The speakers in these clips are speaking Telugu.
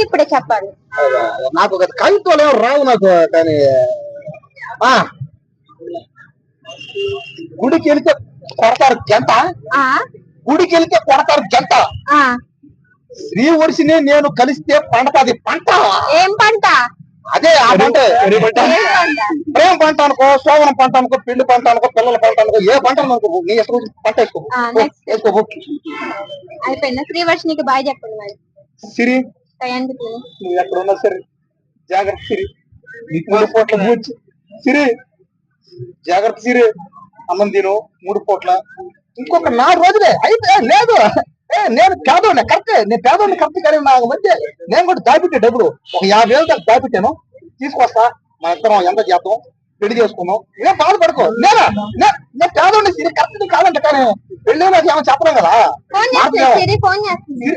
మీకు ఇప్పుడే చెప్పాలి. నాకు ఒక కవిత్వాలు ఏమో రావు నాకు కానీ ఆ. గుడికి వెళ్తే కొడతారు గంట ఆ. గుడికి వెళ్తే కొడతారు గంట ఆ. శ్రీ వర్షిని నేను కలిస్తే పంటది పంట. ఏం పంట? అదే ఆ పంట. ఏం పంట? ప్రేమ పంట అనుకో సోమనం పంట అనుకో పెళ్ళి పంట అనుకో పిల్లల పంట అనుకో ఏ పంట అనుకో నీ ఇష్టం పంట వేసుకో. వేసుకో అయిపోయిందా? శ్రీవర్షినికి బాయ్ చెప్పండి మరి. సిరి టయానికి తిను. నువ్వు ఎక్కడ ఉన్నా సరే జాగ్రత్త సిరి. మూడు పూట్ల మూచి సిరి! జాగ్రత్త సిరి! అన్నం తిను మూడు పూట్ల ఇంకొక నాలుగు రోజులే అయితే లేదు. ఏ నేను పేదోడిని కరెక్ట్. నేను పేదోడిని కరెక్ట్ కానీ నాకు మధ్య నేను కూడా దాపిట్టే డబ్బులు. ఒక యాభై వేలు దాకా దాపిట్టాను తీసుకొస్తా మన ఇద్దరం ఎంత చేద్దాం? పెళ్ళి చేసుకుందాం. నేను బాధపడుకో. నేనా? నేను పేదోడిని సిరి కరెక్ట్ కాదంట కానీ పెళ్ళి నాకు ఏమో చెప్పలేం కదా? ఫోన్ చేస్తుంది.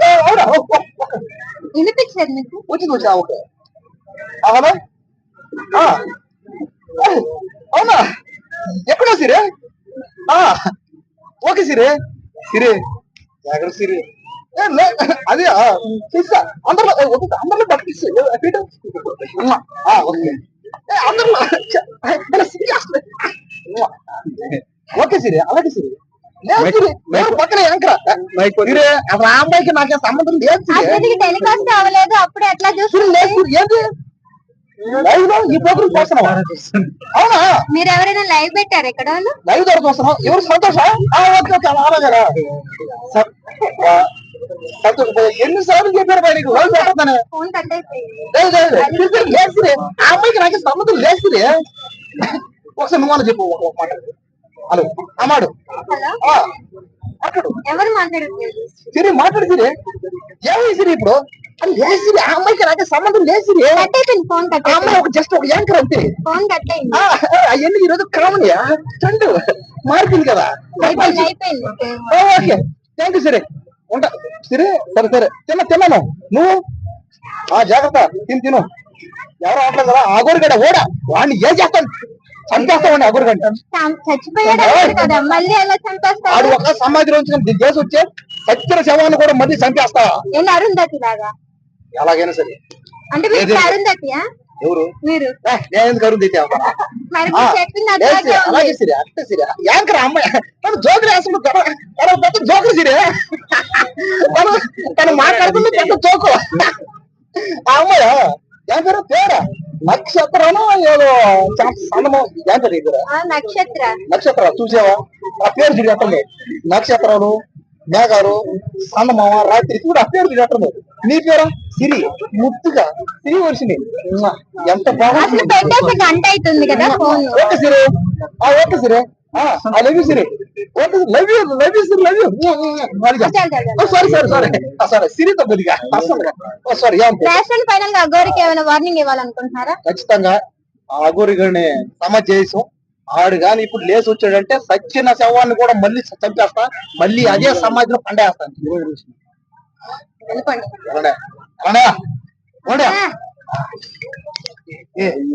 మాట్లాడు. సిరి ఫోన్ చేస్తుంది వినిపించలేదు మీకు వచ్చింది వచ్చా ఓకే అవునా ఆ. అవునా ఎక్కడో సిరే ఆ, ఓకే సిరే సిరే ఎక్కడ సిరే ఏ, లే, అది అందరిలో ఏ, అందరిలో పట్టిస్తు ఓకే ఏ, అందరిలో ఓకే సిరే అలాగే సిరే పక్కన యాంకరా ఆ అమ్మాయికి నాకే సంబంధం లేదు సిరే అసలు టెలికాస్ట్ అవ్వలేదు అప్పుడు ఎట్లా చూడు చూస్తుంది లేదు చూడు, ఏంటి లైవ్లో ఈ ప్రోగ్రామ్ చూస్తున్నావా? అవునా? మీరు ఎవరైనా లైవ్ పెట్టారు ఎక్కడ లైవ్ చూస్తున్నావు ఎవరు సంతోష? ఓకే ఓకే అలా ఎన్నిసార్లు చెప్పారు నీకు. ఆ అమ్మాయికి నాకు సంబంధం లేదు ఒకసారి నువ్వు చెప్పు ఒక మాట హలో అమ్మాడు. ఆ, ఎవరు మాట్లాడుతున్నారు? సిరి మాట్లాడు సిరి. ఏమైంది సిరి ఇప్పుడు? అది లేదు సిరి? ఆ అమ్మాయికి నాకు సంబంధం లేదు సిరి. ఫోన్ కట్ ఆ అమ్మాయి ఒక జస్ట్ ఒక యాంకర్ అంతే. ఫోన్ అవన్నీ ఈ రోజు కామన్యా చండు మారిపోయింది కదా? ఓకే. థ్యాంక్ యూ సరే. ఉంటా. సరే సరే సరే. తిన్నా తిన్నాను. నువ్వు? ఆ జాగ్రత్త. తిని తిను. ఎవరు అవట్లేదు కదా ఆగోరుగడ ఓడా. వాడిని ఏం చేస్తాను చంపేస్తామండి ఆగోరుగంట చం- చచ్చిపోయాడు అన్నాడు కదా మళ్ళీ ఎలా ఆడు చంపేస్తాడు ఒక సమాధిలో ఉంచుకుని దేశం వచ్చే సత్యన శవాన్ని కూడా మళ్ళీ చంపేస్తా. ఏంటి అరుంధతి లాగా? ఎలాగైనా సరే. అంటే మీరు ఏది? అరుంధతియా ఎవరు? మీరు ఏ, నేను ఎందుకు అరువు తెచ్చా మరి ఆ, మీరు చెప్పింది లేదు అట్లాగే సిరి, ఉంది. అలాగే సిరి అట్టే సిరి యాంకర్ అమ్మాయి తను జోకులు వేస్తుంది తన తన పెద్ద జోకులు సిరి తను తను మాట్లాడుతుంది పెద్ద జోకు. ఆ అమ్మాయి? ఏం పేరు? ఏదో నక్షత్ర. చూసావా? ఆ పేరు చూడు ఎట్టుంది నక్షత్రాలు మేఘాలు సన్నమామ రాత్రి. చూడు ఆ పేరు చూడు ఎట్టుంది నీ పేరు? సిరి. ముత్తుగా. సిరి వర్షిని ఎంత బాగుంది. గంట అవుతుంది కదా ఓకే సిరి. ఆ okay Siri. I love you Siri. Okay love you love you Siri love you sorry sorry sorry sorry సిరితో కొద్దిగా అసలు సారీ ఏం పేరు? రేషన్ ఫైనల్గా అగోరికి ఏమైనా వార్నింగ్ ఇవ్వాలనుకుంటున్నారా? ఖచ్చితంగా ఆ అఘోరి గారిని సమ చేసాం ఆడు గాని ఇప్పుడు లేచి వచ్చాడంటే సచ్చిన శవాన్ని కూడా మళ్ళీ చంపేస్తా మళ్ళీ అదే సమాధిలో పండేస్తాను వెళ్ళిపోండి.